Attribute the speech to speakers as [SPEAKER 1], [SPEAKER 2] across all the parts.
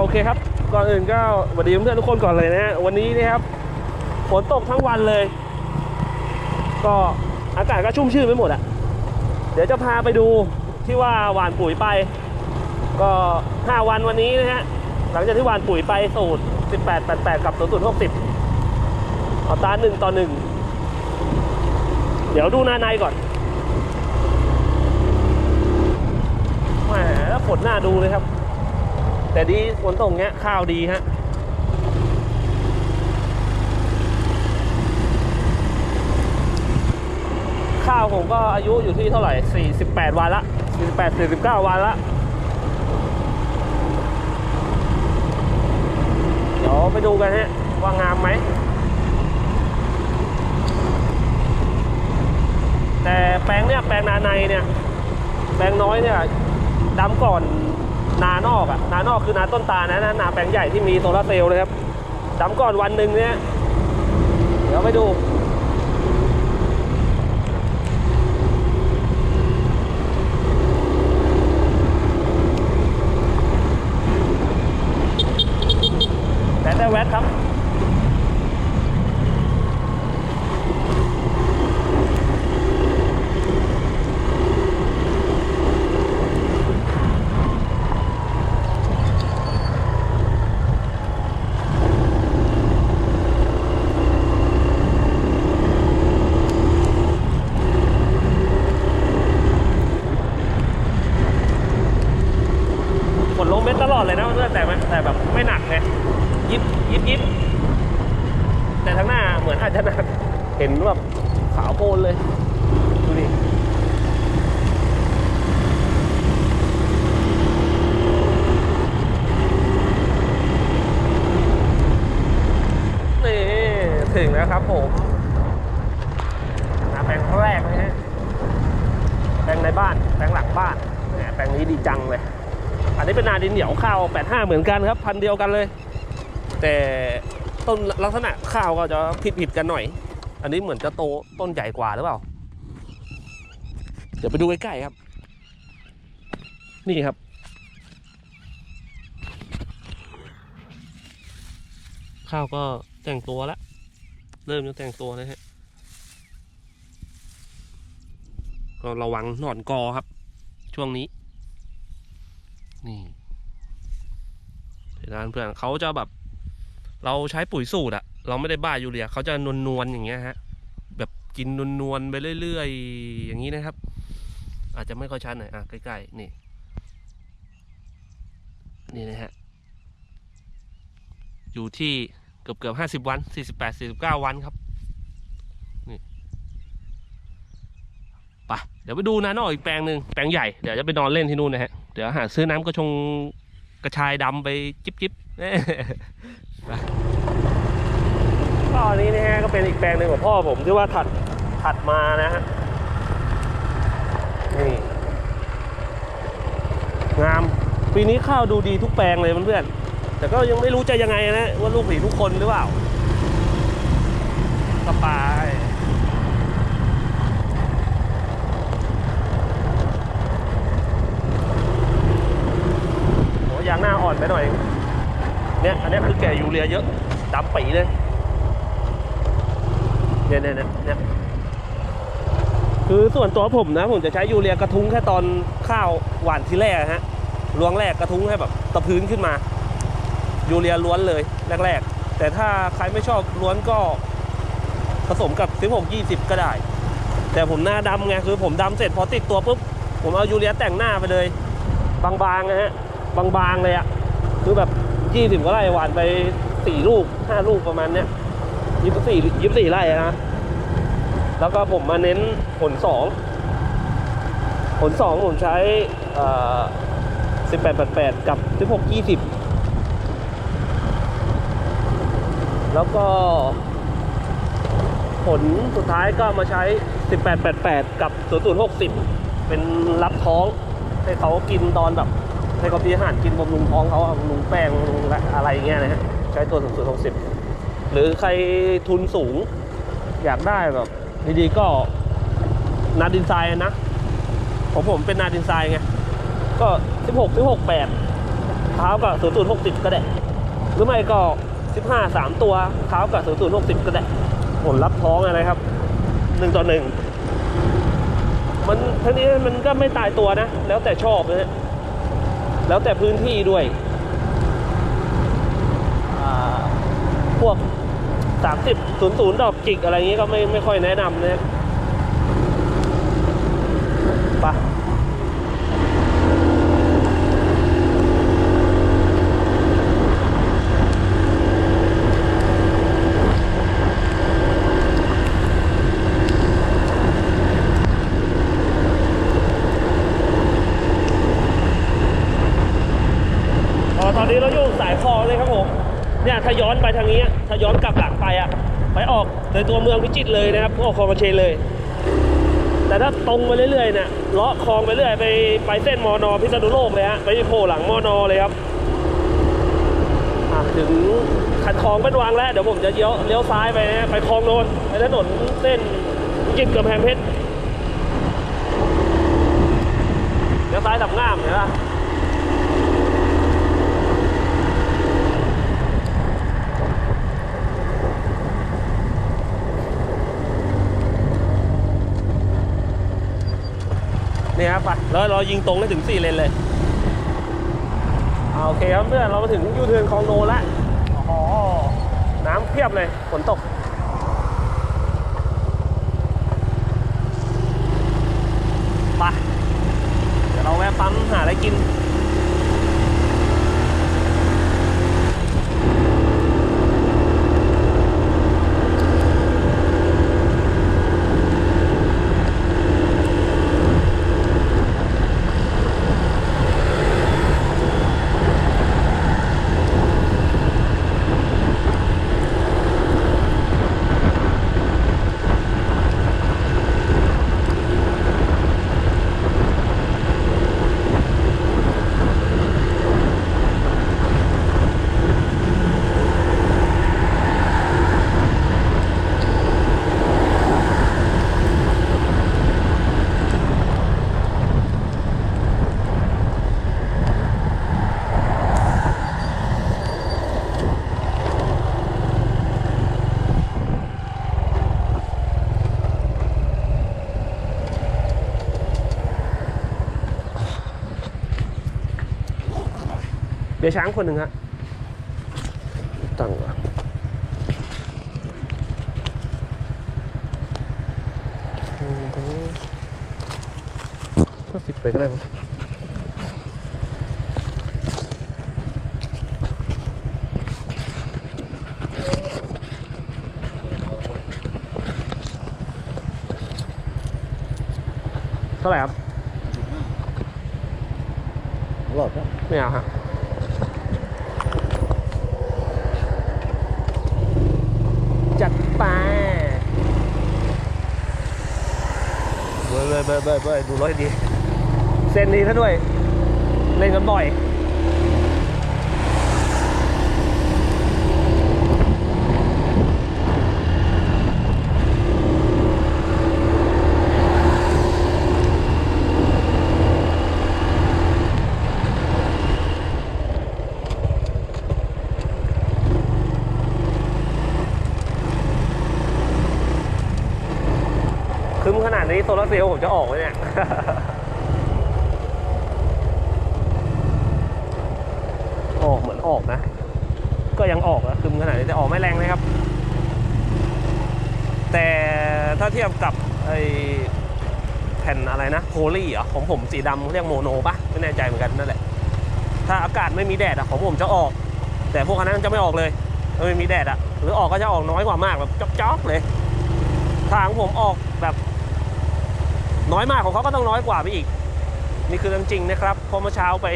[SPEAKER 1] โอเคครับ ก่อนอื่นก็สวัสดีเพื่อนทุกคนก่อนเลยนะฮะวันนี้นะครับฝนตกทั้งวันเลย ก็อากาศก็ชุ่มชื่นไปหมดอะเดี๋ยวจะพาไปดูที่ว่าหวานปุ๋ยไป ก็ 5 วันวันนี้นะฮะหลังจากที่หวานปุ๋ยไปสูตร 18 88 กับ0 0 60เอาตาหนึ่งต่อหนึ่งเดี๋ยวดูหน้าในก่อนแหมฝนหน้าดูเลยครับ แต่ดีฝนตกเงี้ยข้าวดีฮะข้าวผมก็อายุอยู่ที่เท่าไหร่ 48 วันละ 48 49 วันละ เดี๋ยวไปดูกันฮะ ว่างามไหม แต่แปลงเนี่ย แปลงนาในเนี่ย แปลงน้อยเนี่ยดำก่อน นานอกอะนานอกคือนาต้นตาลนะนะนาแปลงใหญ่ที่มีโซลาเซลล์เลยครับจำก่อนวันหนึ่งเนี่ยเดี๋ยวไปดู แต่แต่แวดครับ ฝนลงเม็ดตลอดเลยนะเพื่อนแต่มันแต่แบบไม่ห นักไงยิบยิบยิบแต่ทางหน้าเหมือนอาจจะหนักเห็นแบบขาวโพลเลย ดูดินี่ถึงแล้วครับผมนาแปลงแรกเลยฮะแปลงในบ้าน แปลงหลังบ้านแหมแปลงนี้ดีจังเลย อันนี้เป็นนาดินเหนียวข้าว 85 เหมือนกันครับ พันเดียวกันเลย แต่ต้นลักษณะข้าวก็จะผิดผิดๆกันหน่อย อันนี้เหมือนจะโตต้นใหญ่กว่าหรือเปล่า เดี๋ยวไปดูใกล้ๆครับ นี่ครับ ข้าวก็แต่งตัวแล้ว เริ่มจะแต่งตัวนะฮะก็ระวังหนอนกอครับ ช่วงนี้ นี่เห็นไหมเพื่อนเขาจะแบบ เราใช้ปุ๋ยสูตรอะเราไม่ได้บ้ายูเรียเขาจะนวลนวลๆอย่างเงี้ยฮะ แบบกินนวลนวลๆไปเรื่อยๆอย่างนี้นะครับ อาจจะไม่ค่อยชัดหน่อยอะใกล้ๆนี่ นี่นะฮะอยู่ที่เกือบเกือบห้าสิบวันสี่สิบแปดสี่สิบเก้าวันครับ ไปเดี๋ยวไปดูนานอกอีกแปลงหนึ่งแปลงใหญ่เดี๋ยวจะไปนอนเล่นที่นู่นนะฮะเดี๋ยวหาซื้อน้ำกระชงกระชายดำไปจิบจิบเอ้ยไปก็อันนี้นะฮะก็เป็นอีกแปลงหนึ่งของพ่อผมที่ว่าถัดถัดมานะฮะนี่งามปีนี้ข้าวดูดีทุกแปลงเลยเพื่อนๆแต่ก็ยังไม่รู้จะยังไงนะว่าลูกผีทุกคนหรือเปล่าก็ไป โแน่อนไปหน่อย เนี่ยอันนี้คือแก่ยูเรียเยอะดำปีเลยเนี่ยเนี่ยเนี่ยคือส่วนตัวผมนะ ผมจะใช้ยูเรียกระทุ้งแค่ตอนข้าวหวานทีแรกฮะรวงแรกกระทุ้งให้แบบตะพื้นขึ้นมา ยูเรียล้วนเลยแรก ๆ แต่ถ้าใครไม่ชอบล้วนก็ผสมกับ 16 20 ก็ได้ แต่ผมหน้าดำไงคือผมดำเสร็จพอติดตัวปุ๊บผมเอายูเรียแต่งหน้าไปเลย บางๆนะฮะ บางๆเลยอะคือแบบยี่สิบกว่าไร่หวานไปสี่ลูกห้าลูกประมาณเนี้ยยี่สิบสี่ยี่สิบสี่ไร่นะ แล้วก็ผมมาเน้นผลสองผลสองผมใช้สิบแปดแปดแปดกับสิบหกยี่สิบแล้วก็ ผลสุดท้ายก็มาใช้ 1888 กับ 0060 เป็นรับท้อง ให้เขากินตอนแบบ ให้เขามีอาหารกินบำรุงท้องเขาบำรุงแป้งบำรุงอะไรอย่างเงี้ยนะฮะใช้ตัว0060 หรือใครทุนสูง อยากได้แบบดีๆก็นาดินไซน์นะของผมเป็นนาดินไซน์ไงก็ 16 16 8เท้ากับศูนย์ศูนย์หกสิบก็ได้ หรือไม่ก็สิบห้าสามตัวเท้ากับศูนย์ศูนย์หกสิบก็ได้ผลลัพธ์ท้องอะไรครับหนึ่งต่อหนึ่งมันทั้งนี้มันก็ไม่ตายตัวนะ แล้วแต่ชอบนะฮะ แล้วแต่พื้นที่ด้วยพวกสามสิบศูนย์ศูนย์ดอกจิกอะไรเงี้ก็ไม่ไม่ค่อยแนะนำนะไป อ๋อตอนนี้เราอยู่สายคลอง เลยครับผมเนี่ยถ้าย้อนไปทางนี้ถ้าย้อนกลับหลังไปอะไปออกในตัวเมืองพิจิตรเลยนะครับออกคลองกระเชนเลย แต่ถ้าตรงไปเรื่อยๆเนี่ยเลาะคลองไปเรื่อยไปไปเส้นมอนอพิษณุโลกเลยฮะไปโผล่หลังมอนอเลยครับถึงคันคลองเป็นวางแล้วเดี๋ยวผมจะเลี้ยวเลี้ยวซ้ายไปนะไปคลองโนนไปถนนเส้นพิจิตรกำแพงเพชรเลี้ยวซ้ายสับง่ามเห็นปะ นี่ครับไป แล้วเรายิงตรงได้ถึง 4 เลนเลยอ่าโอเคครับเพื่อนเรามาถึงยูเทิร์นคลองโนแล้วอ๋อน้ำเพียบเลยฝนตก ไป เดี๋ยวเราแวะปั๊มหาอะไรกิน เดี๋ยวช้างคนหนึ่งฮะตั้งก่อนอืมก็สิบไปก็ได้มั้งเท่าไหร่ครับ
[SPEAKER 2] หลอดนะ
[SPEAKER 1] ไม่เอาฮะจัดไป เบยเบยเบยเบยเบยดูรถดี เส้นนี้ซะด้วย เล่นกันบ่อย โซลาร์เซลล์ผมจะออกไหมเนี่ย ออกเหมือนออกนะ ก็ยังออกนะคึมขนาดนี้แต่ออกไม่แรงเลยครับ แต่ถ้าเทียบกับไอ้แผ่นอะไรนะโพลีเหรอของผมสีดำเรียกโมโนปะไม่แน่ใจเหมือนกันนั่นแหละ ถ้าอากาศไม่มีแดดอะของผมจะออก แต่พวกคันนั้นจะไม่ออกเลยถ้าไม่มีแดดอะหรือออกก็จะออกน้อยกว่ามากแบบจ๊อกๆเลยทางผมออกแบบ น้อยมากของเขาก็ต้องน้อยกว่าไปอีก นี่คือเรื่องจริงนะครับพอเมื่อเช้าไป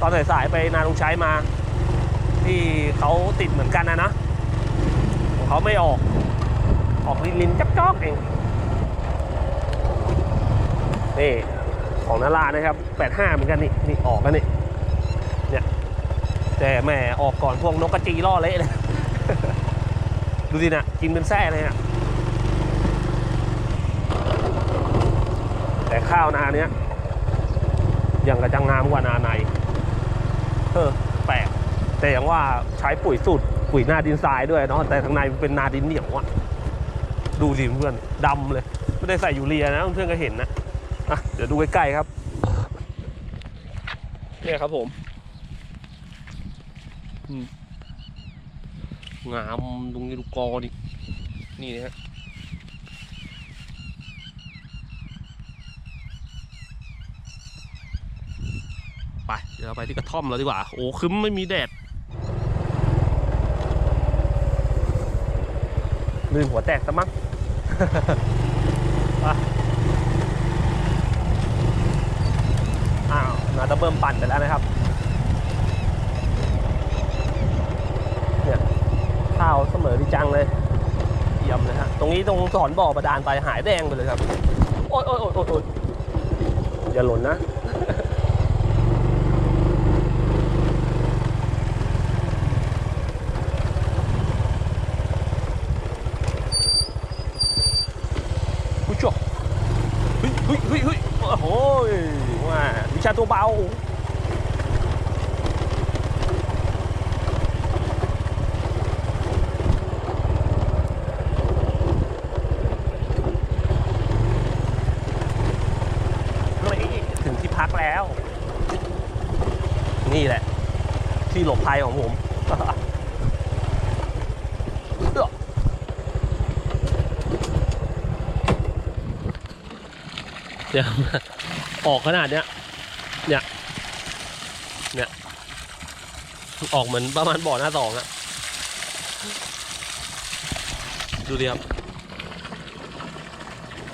[SPEAKER 1] ตอนสายๆไปนาลุงชัยมา ที่เขาติดเหมือนกันนะนะของเขาไม่ออก ออกลินลินๆจ๊อกๆเองนี่ของนารานะครับ 85 เหมือนกันนี่นี่ออกแล้วนี่เนี่ยแต่แหม่ออกก่อนพวกนกกระจีล่อเละเลย ดูสินะกินเป็นแส้เลยอะ แต่ข้าวนาเนี้ยยังกระจังงามกว่านาในเออแปลกแต่อย่างว่าใช้ปุ๋ยสูตรปุ๋ยหน้าดินทรายด้วยเนาะแต่ข้างในเป็นนาดินเหนียวอะดูดิเพื่อนดำเลย ไม่ได้ใส่ยูเรียนะเพื่อนก็เห็นนะอะเดี๋ยวดูใกล้ๆครับเนี่ยครับผมอืมงามตรงนี้ดูกอดินี่นะฮะไป เดี๋ยวเราไปที่กระท่อมเราดีกว่า โอ้คึ้มไม่มีแดดลืมหัวแตกซะมั้งอ้าวนาตะเบิ่มปั่นไปแล้วนะครับ เนี่ยข้าวเสมอดีจังเลยเยี่ยมเลยฮะ ตรงนี้ตรงสอนบ่อบาดาลไปหายแดงไปเลยครับ โอ๊ยโอ๊ยโอ๊ยโอ๊ยอย่าหล่นนะ ผู้ชมเฮ้ยเฮ้ยเฮ้ยเฮ้ยโอ้โหว่าวิชาตัวเบา นี่ ถึงที่พักแล้ว นี่แหละ ที่หลบภัยของผมเดี๋ยวออกขนาดเนี้ย เนี่ย เนี่ย ออกเหมือนประมาณบ่อหน้าสองอะดูดิครับ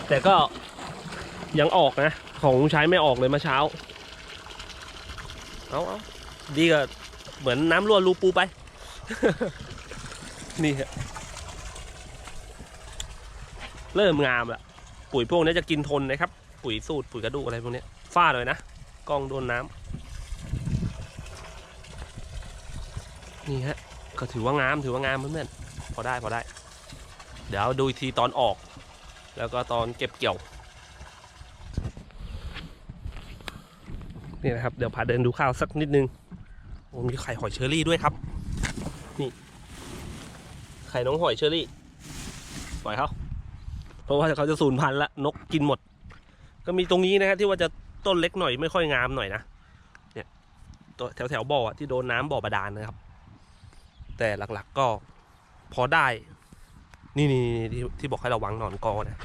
[SPEAKER 1] แต่ก็ยังออกนะ ของใช้ไม่ออกเลยเมื่อเช้า เอาเอาดีก็เหมือนน้ำรั่วรูปูไป นี่ฮะเริ่มงามละปุ๋ยพวกนี้จะกินทนนะครับ ปุ๋ยสูตรปุ๋ยกระดูกอะไรพวกนี้ฟาดเลยนะ กล้องโดนน้ำนี่ฮะก็ถือว่างามถือว่างามเพื่อนๆพอได้พอได้ เดี๋ยวดูทีตอนออก แล้วก็ตอนเก็บเกี่ยวนี่นะครับเดี๋ยวพาเดินดูข้าวสักนิดนึงโอ้มีไข่หอยเชอรี่ด้วยครับ นี่ ไข่น้องหอยเชอรี่ปล่อยเขาเพราะว่าเขาจะสูญพันธุ์ละนกกินหมด ก็มีตรงนี้นะครับที่ว่าจะ ต้นเล็กหน่อยไม่ค่อยงามหน่อยนะเนี่ยตัวแถวแถวบ่อที่โดนน้ำบ่อบาดาลนะครับ แต่หลักๆก็พอได้ นี่นี่นี่ที่ที่บอกให้ระวังหนอนกอนะ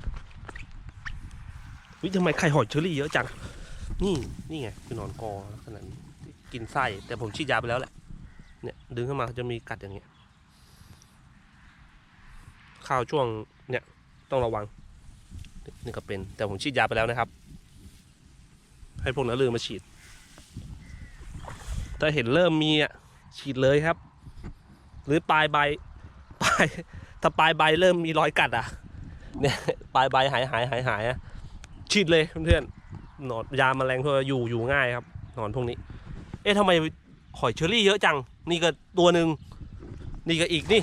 [SPEAKER 1] วิทำไมไข่หอยเชอรี่เยอะจัง นี่นี่ไงคือหนอนกอขนาดนี้กินไส้แต่ผมฉีดยาไปแล้วแหละ เนี่ยดึงขึ้นมาจะมีกัดอย่างเงี้ยข้าวช่วงเนี่ยต้องระวังนี่ก็เป็นแต่ผมฉีดยาไปแล้วนะครับ ให้พวกนั้นลืมมาฉีด ถ้าเห็นเริ่มมีอะฉีดเลยครับ หรือปลายใบปลายถ้าปลายใบเริ่มมีรอยกัดอะ เนี่ยปลายใบหายหายหายหายอะฉีดเลยเพื่อนๆหนอนยาแมลงทั่วอยู่อยู่ง่ายครับหนอนพวกนี้ เอ๊ะทำไมหอยเชอรี่เยอะจัง นี่ก็ตัวหนึ่งนี่ก็อีกนี่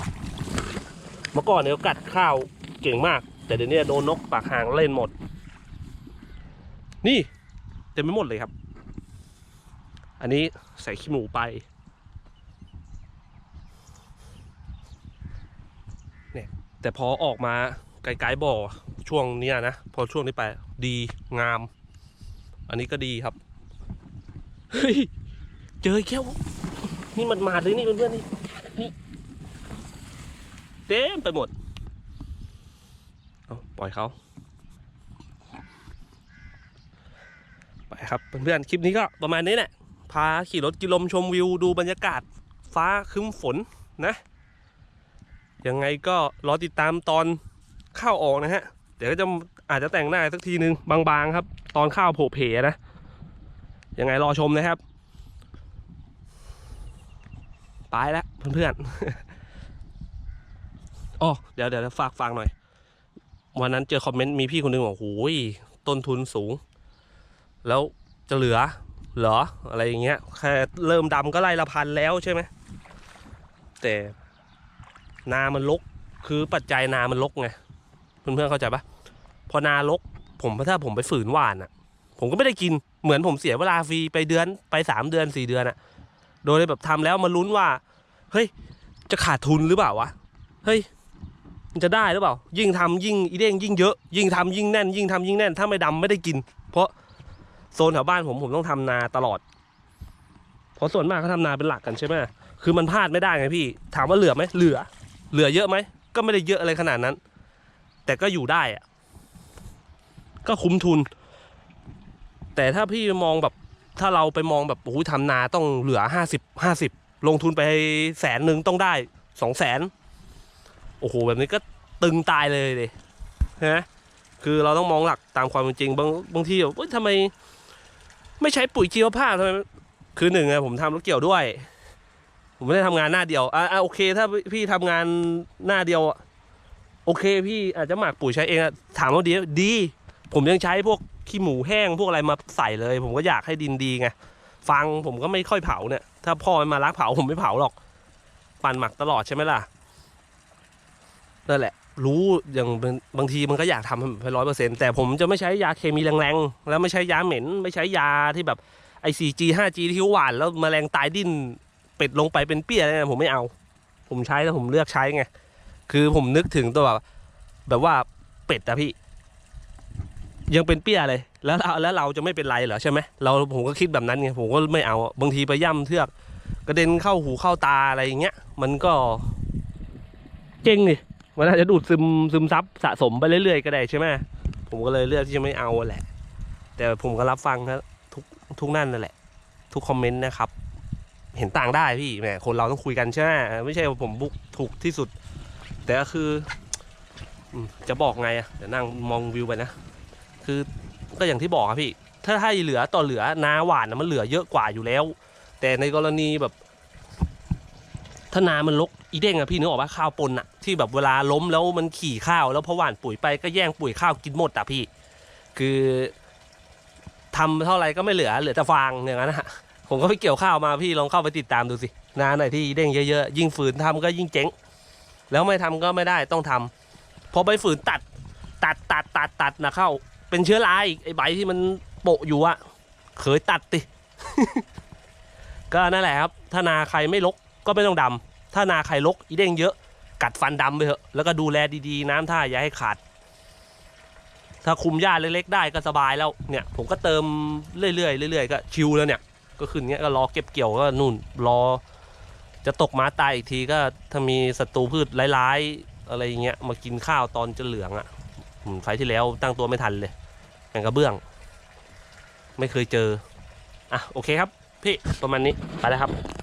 [SPEAKER 1] เมื่อก่อนเนี่ยกัดข้าวเก่งมาก แต่เดี๋ยวนี้โดนนกปากหางเล่นหมด นี่ เต็มไปหมดเลยครับ อันนี้ใส่ขี้หมูไปเนี่ยแต่พอออกมาไกลๆบ่อช่วงนี้นะ พอช่วงนี้ไปดีงาม อันนี้ก็ดีครับ เฮ้ย เจออีกแล้วนี่มันมาเลยนี่เพื่อนๆนี่นี่เต็มไปหมด เอาปล่อยเขา ไปครับเพื่อนๆคลิปนี้ก็ประมาณนี้แหละพาขี่รถกิลมชมวิวดูบรรยากาศฟ้าคึ้มฝนนะยังไงก็รอติดตามตอนข้าวออกนะฮะ เดี๋ยวก็จะอาจจะแต่งหน้าสักทีนึงบางๆครับ ตอนข้าวโผล่เพนะยังไงรอชมนะครับไปแล้วเพื่อนๆอ๋อเดี๋ยวเดี๋ยวฝากฟังหน่อย วันนั้นเจอคอมเมนต์มีพี่คนหนึงบอกโอ้ยต้นทุนสูง แล้วจะเหลือเหรออะไรอย่างเงี้ยแค่เริ่มดำก็ไล่ละพันแล้วใช่ไหมแต่นามันลกคือปัจจัยนามันลกไงเพื่อนๆเข้าใจปะพอนาลก ผมถ้าผมไปฝืนหวานอะ ผมก็ไม่ได้กินเหมือนผมเสียเวลาฟรีไปเดือนไปสามเดือนสี่เดือนอะ โดยแบบทำแล้วมาลุ้นว่า เฮ้ย จะขาดทุนหรือเปล่าวะเฮ้ยมันจะได้หรือเปล่า ยิ่งทำยิ่งอีเด้งยิ่งเยอะ ยิ่งทำยิ่งแน่น ยิ่งทำยิ่งแน่น ถ้าไม่ดำไม่ได้กิน เพราะ โซนแถวบ้านผมผมต้องทำนาตลอด เพราะส่วนมากเขาทำนาเป็นหลักกันใช่ไหมคือมันพลาดไม่ได้ไงพี่ ถามว่าเหลือไหมเหลือ เหลือเยอะไหม ก็ไม่ได้เยอะอะไรขนาดนั้น แต่ก็อยู่ได้อะก็คุ้มทุน แต่ถ้าพี่มองแบบถ้าเราไปมองแบบโอ้โหทำนาต้องเหลือห้าสิบห้าสิบลงทุนไปแสนหนึ่งต้องได้สองแสนโอ้โหแบบนี้ก็ตึงตายเลยเลยนะคือเราต้องมองหลักตามความเป็นจริง บางบางทีแบบเอ้ยทำไม ไม่ใช้ปุ๋ยชีวภาพทำไมคือหนึ่งอะผมทำรถเกี่ยวด้วย ผมไม่ได้ทำงานหน้าเดียวอะอะโอเค ถ้าพี่ทำงานหน้าเดียวอะโอเค พี่อาจจะหมักปุ๋ยใช้เองอะถามว่าดีดี ผมยังใช้พวกขี้หมูแห้งพวกอะไรมาใส่เลย ผมก็อยากให้ดินดีไงฟังผมก็ไม่ค่อยเผาเนี่ย ถ้าพ่อมันมารักเผาผมไม่เผาหรอก ปั่นหมักตลอดใช่ไหมล่ะนั่นแหละ รู้อย่างบางทีมันก็อยากทำให้ร้อยเปอร์เซ็นต์แต่ผมจะไม่ใช้ยาเคมีแรงๆ แล้วไม่ใช้ยาเหม็น ไม่ใช้ยาที่แบบไอซีจีห้าจีที่หวาน แล้วแมลงตายดิ้นเป็ดลงไปเป็นเปี้ยอะไรนี่ยผมไม่เอา ผมใช้แล้วผมเลือกใช้ไง คือผมนึกถึงตัวแบบแบบว่าเป็ดอะพี่ ยังเป็นเปี้ยเลย แล้วแล้วเราจะไม่เป็นไรเหรอใช่ไหมเราผมก็คิดแบบนั้นไงผมก็ไม่เอาบางทีไปย่ำเทือกกระเด็นเข้าหูเข้าตาอะไรอย่างเงี้ย มันก็เจ๊งนี่ มันอาจจะดูดซึมซึมซับสะสมไปเรื่อยๆก็ได้ใช่ไหมผมก็เลยเลือกที่จะไม่เอาแหละ แต่ผมก็รับฟังนะทุกทุกนั่นนั่นแหละ ทุกคอมเมนต์นะครับ เห็นต่างได้พี่แหมคนเราต้องคุยกันใช่ไหมไม่ใช่ว่าผมบุกถูกที่สุด แต่ก็คือจะบอกไงอะเดี๋ยวนั่งมองวิวไปนะ คือก็อย่างที่บอกครับพี่ ถ้าให้เหลือต่อเหลือนาหวานนะมันเหลือเยอะกว่าอยู่แล้ว แต่ในกรณีแบบ ถ้านามันลกอีเด้งอะพี่นึกออกปะข้าวปนอะที่แบบเวลาล้มแล้วมันขี่ข้าว แล้วพอหว่านปุ๋ยไปก็แย่งปุ๋ยข้าวกินหมดอะพี่ คือทำเท่าไหร่ก็ไม่เหลือเหลือแต่ฟางอย่างนั้นนะผมก็ไปเกี่ยวข้าวมาพี่ลองเข้าไปติดตามดูสินาไหนที่อีเด้งเยอะๆยิ่งฝืนทำก็ยิ่งเจ๊ง แล้วไม่ทำก็ไม่ได้ต้องทำพอไปฝืนตัดตัดตัดตัดตัดนะเข้า เป็นเชื้อราอีกไอใบที่มันโปะอยู่อะเคยตัดติ ก็นั่นแหละครับถ้านาใครไม่ลก ก็ไม่ต้องดำถ้านาใครลกอีเด้งเยอะ กัดฟันดำไปเถอะแล้วก็ดูแลดีๆ น้ำท่าอย่าให้ขาด ถ้าคุมหญ้าเล็กๆได้ก็สบายแล้วเนี่ยผมก็เติมเรื่อยๆเรื่อยๆก็ชิวแล้วเนี่ย ก็ขึ้นเงี้ยก็รอเก็บเกี่ยวก็นู่นรอ จะตกม้าตายอีกทีก็ถ้ามีศัตรูพืชร้ายๆอะไรเงี้ยมากินข้าวตอนจะเหลืองอะ่ะอืมไฟที่แล้วตั้งตัวไม่ทันเลยแมงกระเบื้อง ไม่เคยเจออะโอเคครับ พี่ประมาณนี้ไปแล้วครับ